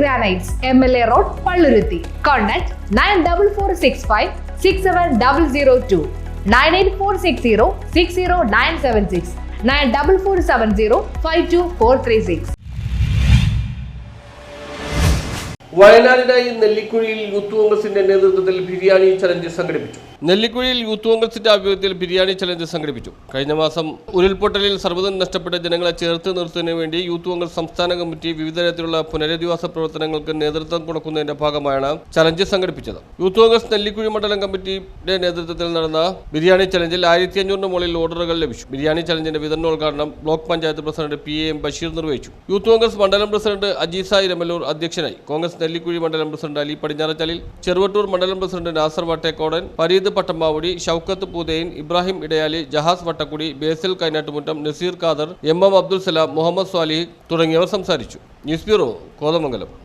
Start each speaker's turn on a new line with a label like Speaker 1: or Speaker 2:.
Speaker 1: Granites M L A road Palluruthy contact nine double four six five six seven double zero two nine eight four six zero six zero nine seven six nine double four seven zero five two four three six
Speaker 2: വയനാടിനായി നെല്ലിക്കുഴിയിൽ youth കോൺഗ്രസിന്റെ നേതൃത്വത്തിൽ biryani challenge സംഘടിപ്പിച്ചു. നെല്ലിക്കുഴിയിൽ youth കോൺഗ്രസിന്റെ ആഭിമുഖ്യത്തിൽ biryani challenge സംഘടിപ്പിച്ചു. കഴിഞ്ഞ മാസം ഉരുൾപൊട്ടലിൽ സർവതും നഷ്ടപ്പെട്ട ജനങ്ങളെ ചേർത്ത് നിർത്തുന്നതിന് വേണ്ടി യൂത്ത് കോൺഗ്രസ് സംസ്ഥാന കമ്മിറ്റി വിവിധ തരത്തിലുള്ള പുനരധിവാസ പ്രവർത്തനങ്ങൾക്ക് നേതൃത്വം കൊടുക്കുന്നതിന്റെ ഭാഗമായാണ് ചലഞ്ച് സംഘടിപ്പിച്ചത്. യൂത്ത് കോൺഗ്രസ് നെല്ലിക്കുഴി മണ്ഡലം കമ്മിറ്റിയുടെ നേതൃത്വത്തിൽ നടന്ന ബിരിയാണി ചലഞ്ചിൽ ആയിരത്തി അഞ്ഞൂറിന് മുകളിൽ ഓർഡറുകൾ ലഭിച്ചു. ബിരിയാണി ചലഞ്ചിന്റെ വിതരണോദ്ഘാടനം block panchayat president P A Basheer നിർവഹിച്ചു. യൂത്ത് കോൺഗ്രസ് മണ്ഡലം പ്രസിഡന്റ് അജീസായി രമലൂർ അധ്യക്ഷനായി. കോൺഗ്രസ് നെല്ലിക്കുഴി മണ്ഡലം പ്രസിഡന്റ് അലി പടിഞ്ഞാറച്ചലിൽ ചെറുവട്ടൂർ മണ്ഡലം president Nasar Vattekkodan Fareed Pattammavudi Shoukath Poothayin Ibrahim Edayali Jahas Vattakkudi Basil Kainattumuttam Naseer Khader M M Abdul Salam Muhammad Swalih തുടങ്ങിയവർ സംസാരിച്ചു. News bureau Kothamangalam.